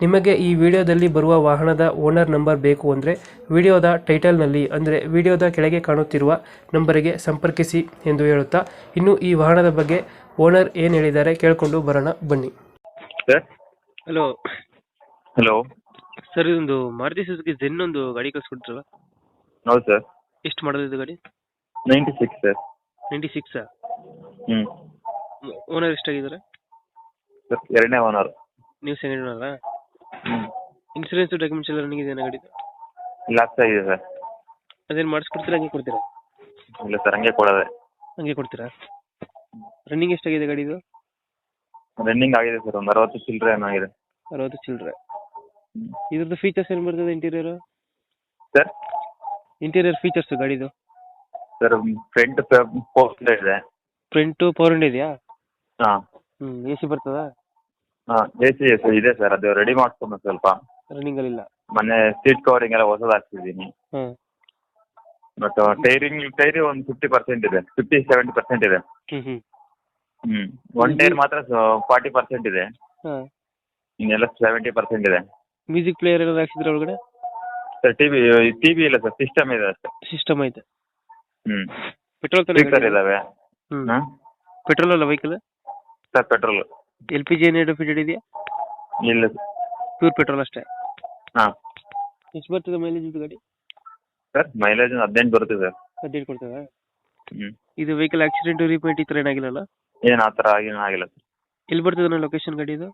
ನಿಮಗೆ ಈ ವಿಡಿಯೋದಲ್ಲಿ ಬರುವ ವಾಹನದ ಓನರ್ ನಂಬರ್ ಬೇಕು ಅಂದರೆ ವಿಡಿಯೋದ ಟೈಟಲ್ನಲ್ಲಿ ಅಂದರೆ ವಿಡಿಯೋದ ಕೆಳಗೆ ಕಾಣುತ್ತಿರುವ ನಂಬರಿಗೆ ಸಂಪರ್ಕಿಸಿ ಎಂದು ಹೇಳುತ್ತಾ ಇನ್ನು ಈ ವಾಹನದ ಬಗ್ಗೆ ಓನರ್ ಏನು ಹೇಳಿದ್ದಾರೆ ಕೇಳಿಕೊಂಡು ಬರೋಣ ಬನ್ನಿ. ಸರ್? ಹಲೋ. ಹಲೋ. ಸರ್ ಇದೊಂದು ಮಾರುತಿ ಸುಜುಕಿ ಜೆನ್ ಒಂದು ಗಾಡಿ ಕಳ್ಸ್ಕೊಡ್ತಿರಲ್ಲ ಹೌದು ಸರ್. ಎಷ್ಟು ಮಾಡೋದು ಗಾಡಿ? Ninety six sir. Ninety six ಹ್ಞೂ ಓನರ್ ಎಷ್ಟಾಗಿದ್ದಾರೆ? ಸರ್ ಎರಡನೇ ಓನರ್. ನೀವು ಸೆಕೆಂಡ್ ಓನರಾ ಇನ್ಸೂರೆನ್ಸ್ ಡಾಕ್ಯುಮೆಂಟ್ಸ್ ಎಲ್ಲ ರನ್ನಿಂಗ್ ಇದೆ ಗಾಡಿ ಲಾಸ್ಟ್ ಆಗಿದೆ ಸರ್. ಅದೇನು ಮಾಡಿಸ್ಕೊಡ್ತೀರಾ ಹಂಗೆ ಕೊಡ್ತೀರಾ? ಇಲ್ಲ ಸರ್ ಹಂಗೆ ಕೊಡೋದೆ. ಹಂಗೆ ಕೊಡ್ತೀರಾ? ರನ್ನಿಂಗ್ ಎಷ್ಟಾಗಿದೆ ಗಾಡಿದು? ರನ್ನಿಂಗ್ ಆಗಿದೆ ಸರ್ ಒಂದು ಅರವತ್ತು ಚಿಲ್ಲರೆ ಏನೋ ಆಗಿದೆ. ಅರವತ್ತು ಚಿಲ್ಲರೆ ಇದ್ರದ್ದು ಫೀಚರ್ಸ್ ಏನು ಬರ್ತದೆ ಇಂಟೀರಿಯರ್ ಸರ್ ಇಂಟೀರಿಯರ್ ಫೀಚರ್ಸ್ ಗಾಡಿದು? ಸರ್ ಫ್ರಂಟ್ ಪೋಸ್ಟ್ ಇದೆ. ಫ್ರಂಟ್ ವಿಂಡೋ ಇದೆಯಾ? ಹಾಂ. ಹ್ಞೂ ಎ ಸಿ ಬರ್ತದಾ? ಹಾಂ ಎ ಸಿ ಎಸ್ ಇದೆ ಸರ್ ಅದು ರೆಡಿ ಮಾಡ್ಕೊಂಡು ಸ್ವಲ್ಪ ರನ್ನಿಂಗಲ್ಲಿ ಇಲ್ಲ ಮೊನ್ನೆ ಸೀಟ್ ಕವರಿಂಗ್ ಎಲ್ಲ ಹೊಸದು ಹಾಕ್ಸಿದ್ದೀನಿ ಹಾಂ ಬಟ್ ಟೈರಿಂಗ್ ಟೈರ್ ಒಂದು ಫಿಫ್ಟಿ ಪರ್ಸೆಂಟ್ ಇದೆ. ಫಿಫ್ಟಿ ಸೆವೆಂಟಿ ಪರ್ಸೆಂಟ್ ಇದೆ. ಹ್ಮ್ ಹ್ಞೂ ಒನ್ ಟೈರ್ ಮಾತ್ರ ಫಾರ್ಟಿ ಪರ್ಸೆಂಟ್ ಇದೆ. ಹಾಂ. ಇನ್ನೆಲ್ಲ ಸೆವೆಂಟಿ ಪರ್ಸೆಂಟ್ ಇದೆ. ಮ್ಯೂಸಿಕ್ ಪ್ಲೇಯರ್ ಏನಾದ್ರು ಹಾಕ್ಸಿದ್ರೆ ಒಳಗಡೆ? ಸರ್ ಟಿವಿ ಟಿ ವಿ ಇಲ್ಲ ಸರ್ ಸಿಸ್ಟಮ್ ಇದೆ ಅಷ್ಟೇ. ಸಿಸ್ಟಮ್ ಐತೆ. ಹ್ಞೂ ಪೆಟ್ರೋಲ್ ಸ್ಪೀಕರ್ ಹಾಂ? ಪೆಟ್ರೋಲ್ ಅಲ್ಲ vehicle sir petrol L P G ಏನು ಫಿಟೆಡ್ ಇದೆಯಾ? ಇಲ್ಲ ಪ್ಯೂರ್ ಪೆಟ್ರೋಲ್ ಅಷ್ಟೇ? ಹಾ. ಎಷ್ಟು ಬರ್ತದೆ ಮೈಲೇಜ್ ಇದು ಗಾಡಿ? ಸರ್ ಮೈಲೇಜ್ ಹದಿನೆಂಟು ಬರುತ್ತೆ ಸರ್. ಹದಿನೈದು ಕೊಡ್ತದಾ? ಹ್ಞೂ ಇದು ವೆಹಿಕಲ್ ಆಕ್ಸಿಡೆಂಟ್ ರಿಪೇಟ್ ಈ ಥರ ಏನಾಗಿಲ್ಲಲ್ಲ ಏನು ಆ ಥರ ಏನು ಆಗಿಲ್ಲ ಸರ್. ಎಲ್ಲಿ ಬರ್ತದೆ ಲೊಕೇಶನ್ ಗಾಡಿ ಇದು?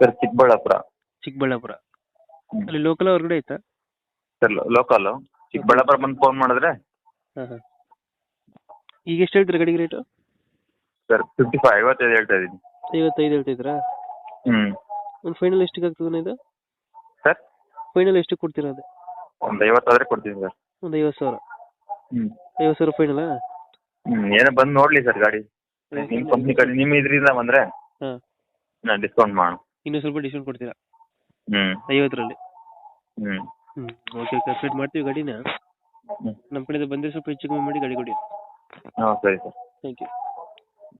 ಸರ್ ಚಿಕ್ಕಬಳ್ಳಾಪುರ. ಚಿಕ್ಕಬಳ್ಳಾಪುರ. ಹ್ಮ್. ಅಲ್ಲಿ ಲೋಕಲ್ ಹೊರಗಡೆ ಐತಾ? ಸರ್ ಲೋಕಲ್ ಚಿಕ್ಕಬಳ್ಳಾಪುರ ಬಂದು ಫೋನ್ ಮಾಡಿದ್ರೆ. ಹಾಂ ಹಾಂ. ಈಗ ಎಷ್ಟು ಹೇಳ್ತೀರಾ ಗಾಡಿಗೆ ರೇಟು ಸರ್ ಫಿಫ್ಟಿ ಫೈವ್ ಐವತ್ತೈದು ಹೇಳ್ತಾ ಇದ್ದೀನಿ. ಐವತ್ತೈದು ಹೇಳ್ತಿದ್ರಾ ಹ್ಮ್. ಒಂದು ಫೈನಲ್ ಎಷ್ಟಿಗೆ ಆಗ್ತದೆ ಇದು? ಸರ್? ಫೈನಲ್ ಎಷ್ಟಕ್ಕೆ ಕೊಡ್ತೀರಾ ಅದು? ಒಂದು ಐವತ್ತಾದ್ರೆ ಕೊಡ್ತೀನಿ ಸರ್. ಒಂದ್ ಐವತ್ತು ಸಾವಿರ? ಹ್ಞೂ ಐವತ್ತು ಸಾವಿರ ಫೈನಲಾ ಹ್ಞೂ ಏನೋ ಬಂದು ನೋಡ್ಲಿ ಸರ್ ಗಾಡಿ. ನಿಮ್ಮ ಕಂಪ್ನಿ ಕಡೆ ನಿಮ್ಮ ಇದ್ರಿಂದ ಬಂದ್ರೆ ಹಾಂ. ನಾನು ಡಿಸ್ಕೌಂಟ್ ಮಾಡೋಣ ಇನ್ನೂ ಸ್ವಲ್ಪ ಡಿಸ್ಕೌಂಟ್ ಕೊಡ್ತೀರಾ? ಹ್ಮ್. ಐವತ್ತರಲ್ಲಿ? ಹ್ಮ್. ಹ್ಮ್ ಓಕೆ ಓಕೆ ಅಪ್ಡೇಟ್ ಮಾಡ್ತೀವಿ ಗಾಡಿನ. ಹ್ಞೂ ನಮ್ಮ ಕಡೆಯಿಂದ ಬಂದರೆ ಸ್ವಲ್ಪ ಹೆಚ್ಚು ಕಮ್ಮಿ ಮಾಡಿ ಗಾಡಿ ಕೊಡಿ. ಹಾಂ ಸರಿ ಸರ್. Thank you